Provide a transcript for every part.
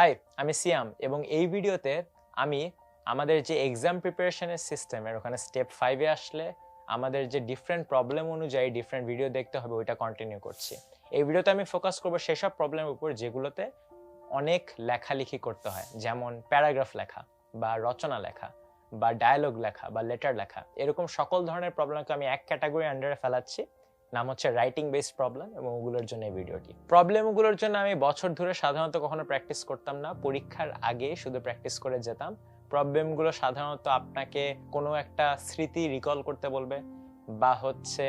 High আমি সিয়াম এবং এই ভিডিওতে আমি আমাদের যে এক্সাম প্রিপারেশনের সিস্টেমের ওখানে স্টেপ ফাইভে আসলে আমাদের যে ডিফারেন্ট প্রবলেম অনুযায়ী ডিফারেন্ট ভিডিও দেখতে হবে, ওইটা কন্টিনিউ করছি। এই ভিডিওতে আমি ফোকাস করব সেসব প্রবলেমের উপর যেগুলোতে অনেক লেখালেখি করতে হয়, যেমন প্যারাগ্রাফ লেখা বা রচনা লেখা বা ডায়ালগ লেখা বা লেটার লেখা। এরকম সকল ধরনের প্রবলেমকে আমি এক ক্যাটাগরি আন্ডারে ফেলাচ্ছি। নাম হচ্ছে রাইটিং বেসড প্রবলেম এবং ওগুলোর জন্য এই ভিডিওটি। প্রবলেমগুলোর জন্য আমি বছর ধরে সাধারণত কখনো প্র্যাকটিস করতাম না। পরীক্ষার আগে শুধু প্র্যাকটিস করে যেতাম। প্রবলেমগুলো সাধারণত আপনাকে কোনো একটা স্মৃতি রিকল করতে বলবে বা হচ্ছে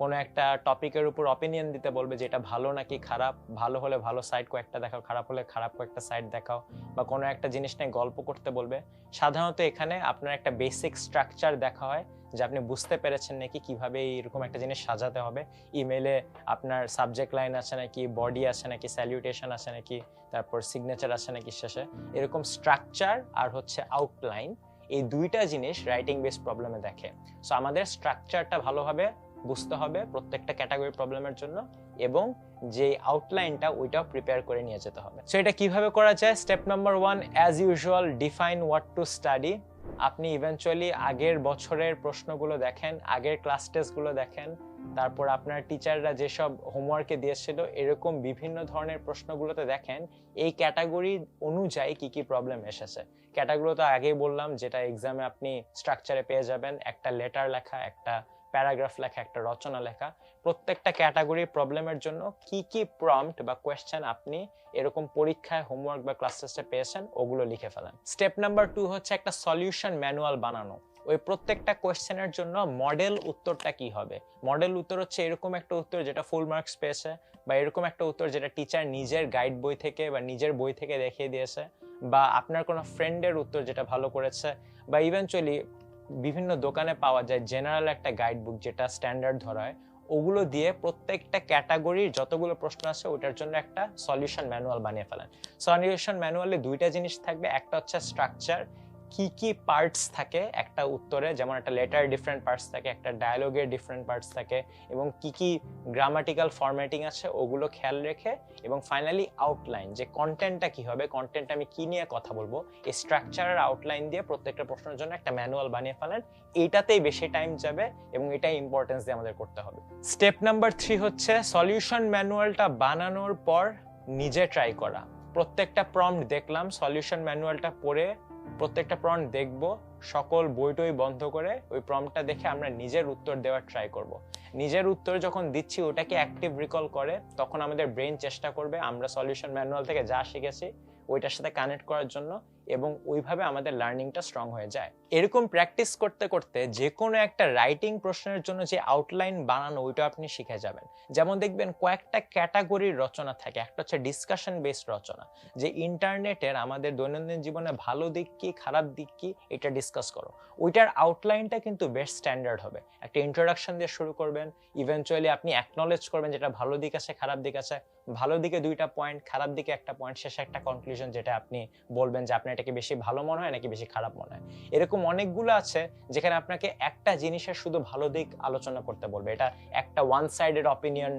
কোনো একটা টপিকের উপর অপিনিয়ন দিতে বলবে যে এটা ভালো নাকি খারাপ, ভালো হলে ভালো সাইড কয়েকটা দেখাও, খারাপ হলে খারাপ কয়েকটা সাইড দেখাও বা কোনো একটা জিনিস নিয়ে গল্প করতে বলবে। সাধারণত এখানে আপনার একটা বেসিক স্ট্রাকচার দেখা হয় যে আপনি বুঝতে পেরেছেন নাকি কীভাবে এরকম একটা জিনিস সাজাতে হবে। ইমেলে আপনার সাবজেক্ট লাইন আছে নাকি বডি আছে নাকি স্যালিউটেশন আছে নাকি, তারপর সিগনেচার আছে নাকি শেষে। এরকম স্ট্রাকচার আর হচ্ছে আউটলাইন এই দুইটা জিনিস রাইটিং বেস প্রবলেমে দেখে। সো আমাদের স্ট্রাকচারটা ভালোভাবে বুঝতে হবে প্রত্যেকটা ক্যাটাগরি প্রবলেমের জন্য এবং যে আউটলাইনটা ওইটাও প্রিপেয়ার করে নিয়ে যেতে হবে। সো এটা কীভাবে করা যায়? Step number one as usual define what to study আপনি ইভেনচুয়ালি আগের বছরের প্রশ্নগুলো দেখেন, আগের ক্লাস টেস্টগুলো দেখেন, তারপর আপনার টিচাররা যেসব হোমওয়ার্কে দিয়েছিল, এরকম বিভিন্ন ধরনের প্রশ্নগুলোতে দেখেন, এই ক্যাটাগরি অনুযায়ী কি কি প্রবলেম এসেছে। ক্যাটাগরি তো আগেই বললাম, যেটা এক্সামে আপনি স্ট্রাকচারে পেয়ে যাবেন, একটা লেটার লেখা, একটা প্যারাগ্রাফ লেখা, একটা রচনা লেখা, প্রত্যেকটা ক্যাটাগরি প্রবলেমের জন্য কি কি প্রম্পট বা কোয়েশ্চেন আপনি এরকম পরীক্ষায় হোমওয়ার্ক বা ক্লাস টেস্টে পেয়েছেন, ওগুলো লিখে ফেলেন। স্টেপ নাম্বার টু হচ্ছে একটা সলিউশন ম্যানুয়াল বানানো। ওই প্রত্যেকটা কোয়েশ্চেনের জন্য মডেল উত্তরটা কি হবে? মডেল উত্তর হচ্ছে এরকম একটা উত্তর যেটা ফুল মার্কস পেয়েছে, বা এরকম একটা উত্তর যেটা টিচার নিজের গাইড বই থেকে বা নিজের বই থেকে দেখিয়ে দিয়েছে, বা আপনার কোনো ফ্রেন্ডের উত্তর যেটা ভালো করেছে, বা ইভেনচুয়ালি বিভিন্ন দোকানে পাওয়া যায় জেনারেল একটা গাইড বুক যেটা স্ট্যান্ডার্ড ধরা হয় ওগুলো দিয়ে প্রত্যেকটা ক্যাটাগরির যতগুলো প্রশ্ন আছে ওটার জন্য একটা সলিউশন ম্যানুয়াল বানিয়ে ফেলেন। সলিউশন ম্যানুয়ালে দুইটা জিনিস থাকবে, একটা হচ্ছে স্ট্রাকচার কি কি পার্টস থাকে? একটা উত্তরে, যেমন একটা লেটার ডিফারেন্ট পার্টস থাকে, একটা ডায়ালগের ডিফারেন্ট পার্টস থাকে, এবং কি কি গ্রামাটিক্যাল ফরম্যাটিং আছে, ওগুলো খেয়াল রেখে, এবং ফাইনালি আউটলাইন যে কন্টেন্টটা কি হবে কন্টেন্ট আমি কি নিয়ে কথা বলব, এই স্ট্রাকচারের আউটলাইন দিয়ে প্রত্যেকটা প্রশ্নের জন্য একটা ম্যানুয়াল বানিয়ে ফেলেন, এইটাতেই বেশি টাইম যাবে, এবং এটাই ইম্পর্টেন্স দিয়ে আমাদের করতে হবে। স্টেপ নাম্বার থ্রি হচ্ছে সলিউশন ম্যানুয়ালটা বানানোর পর নিজে ট্রাই করা। প্রত্যেকটা প্রম্পট দেখলাম সলিউশন ম্যানুয়ালটা পড়ে প্রত্যেকটা পয়েন্ট দেখব। সকল বইটই বন্ধ করে ওই প্রম্পটটা দেখে আমরা নিজের উত্তর দেওয়ার ট্রাই করব। নিজের উত্তর যখন দিচ্ছি, ওটাকে অ্যাক্টিভ রিকল করে, তখন আমাদের ব্রেন চেষ্টা করবে আমরা সলিউশন ম্যানুয়াল থেকে যা শিখেছি, ওইটার সাথে কানেক্ট করার জন্য এবং ওইভাবে আমাদের লার্নিংটা স্ট্রং হয়ে যায়। এরকম প্র্যাকটিস করতে করতে যে কোনো একটা রাইটিং প্রশ্নের জন্য যে আউটলাইন বানানো, ওইটা আপনি শিখে যাবেন। যেমন দেখবেন কয়েকটা ক্যাটাগরির রচনা থাকে, একটা হচ্ছে ডিসকাশন বেসড রচনা, যে ইন্টারনেটের আমাদের দৈনন্দিন জীবনে ভালো দিক কি, খারাপ দিক কি, এটা ডিসকাস করো। ওইটার আউটলাইনটা কিন্তু বেস্ট স্ট্যান্ডার্ড হবে। একটা ইন্ট্রোডাকশন দিয়ে শুরু করবেন ইভেনচুয়ালি আপনি অ্যাকনলেজ করবেন যেটা ভালো দিক আছে, খারাপ দিক আছে। ভালো দিকে দুইটা পয়েন্ট খারাপ দিকে একটা পয়েন্ট শেষে একটা কনক্লুশন যেটা আপনি বলবেন যে আপনার এটাকে বেশি ভালো মনে হয়, নাকি বেশি খারাপ মনে হয়। এরকম অনেকগুলো আছে যেখানে আপনাকে একটা জিনিসের শুধু ভালো দিক আলোচনা করতে বলবে। এটা একটা ওয়ান সাইডেড অপিনিয়ন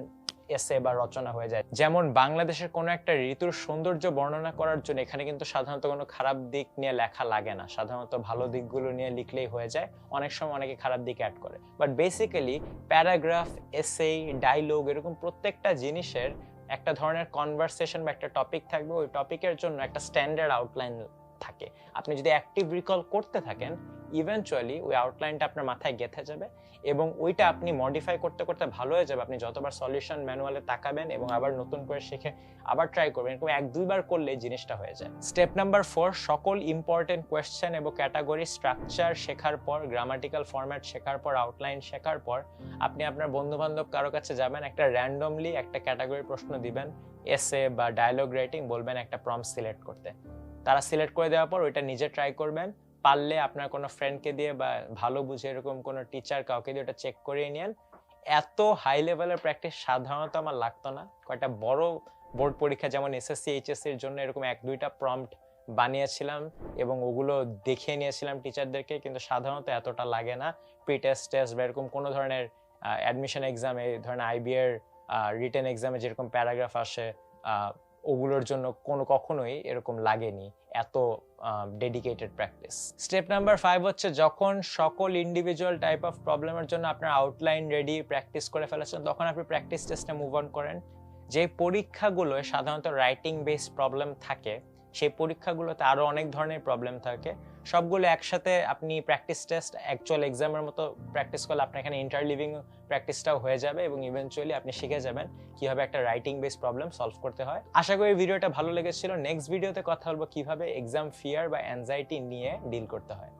এসে বা রচনা হয়ে যায়। যেমন বাংলাদেশের কোনো একটা ঋতুর সৌন্দর্য বর্ণনা করার জন্য এখানে কিন্তু সাধারণত কোনো খারাপ দিক নিয়ে লেখা লাগে না। সাধারণত ভালো দিকগুলো নিয়ে লিখলেই হয়ে যায়, অনেক সময় অনেকে খারাপ দিক অ্যাড করে। বাট বেসিক্যালি প্যারাগ্রাফ এসে ডায়লগ এরকম প্রত্যেকটা জিনিসের একটা ধরনের কনভারসেশন বা একটা টপিক থাকবে। ওই টপিকের জন্য একটা স্ট্যান্ডার্ড আউটলাইন থাকে। আপনি যদি অ্যাক্টিভ রিকল করতে থাকেন ইভেনচুয়ালি ওই আউটলাইনটা আপনার মাথায় গেঁথে যাবে এবং ওইটা আপনি মডিফাই করতে করতে ভালো হয়ে যাবে। আপনি যতবার সলিউশন ম্যানুয়ালে তাকাবেন এবং আবার নতুন করে শিখে আবার ট্রাই করবেন। এরকম এক, দুইবার করলে জিনিসটা হয়ে যায়। স্টেপ নাম্বার ফোর সকল ইম্পর্টেন্ট কোয়েশ্চেন এবং ক্যাটাগরি স্ট্রাকচার শেখার পর গ্রামাটিক্যাল ফরম্যাট শেখার পর আউটলাইন শেখার পর, আপনি আপনার বন্ধু বান্ধব কারও কাছে যাবেন, একটা র্যান্ডমলি একটা ক্যাটাগরি প্রশ্ন দিবেন এসে বা ডায়লগ রাইটিং বলবেন একটা প্রম সিলেক্ট করতে। তারা সিলেক্ট করে দেওয়ার পর ওইটা নিজে ট্রাই করবেন পারলে আপনার কোনো ফ্রেন্ডকে দিয়ে বা ভালো বুঝে এরকম কোনো টিচার কাউকে দিয়ে ওটা চেক করিয়ে নিন এত হাই লেভেলের প্র্যাকটিস সাধারণত আমার লাগতো না। কয়েকটা বড় বোর্ড পরীক্ষা যেমন এসএসসি এইচএসসির জন্য এরকম এক দুইটা প্রম্পট বানিয়েছিলাম এবং ওগুলো দেখিয়ে নিয়েছিলাম টিচারদেরকে কিন্তু সাধারণত এতটা লাগে না। প্রি টেস্ট টেস্ট বা এরকম কোনো ধরনের অ্যাডমিশন এক্সামে ধরনের আইবিএর রিটেন এক্সামে যেরকম প্যারাগ্রাফ আসে ওগুলোর জন্য কোনো কখনোই এরকম লাগেনি এত dedicated practice step number five হচ্ছে যখন সকল ইন্ডিভিজুয়াল টাইপ অফ প্রবলেমের জন্য আপনার আউটলাইন রেডি প্র্যাকটিস করে ফেলেছেন, তখন আপনি প্র্যাকটিস টেস্টে মুভ অন করেন। যে পরীক্ষাগুলোয় সাধারণত রাইটিং বেসড প্রবলেম থাকে, সেই পরীক্ষাগুলোতে আরও অনেক ধরনের প্রবলেম থাকে। সবগুলো একসাথে আপনি প্র্যাকটিস টেস্ট অ্যাকচুয়াল এক্সামের মতো প্র্যাকটিস করলে আপনার এখানে ইন্টার লিভিং প্র্যাকটিসটাও হয়ে যাবে এবং ইভেনচুয়ালি আপনি শিখে যাবেন কীভাবে একটা রাইটিং বেস প্রবলেম সলভ করতে হয়। আশা করি ভিডিওটা ভালো লেগেছিল। নেক্সট ভিডিওতে কথা বলব কীভাবে এক্সাম ফিয়ার বা অ্যাংজাইটি নিয়ে ডিল করতে হয়।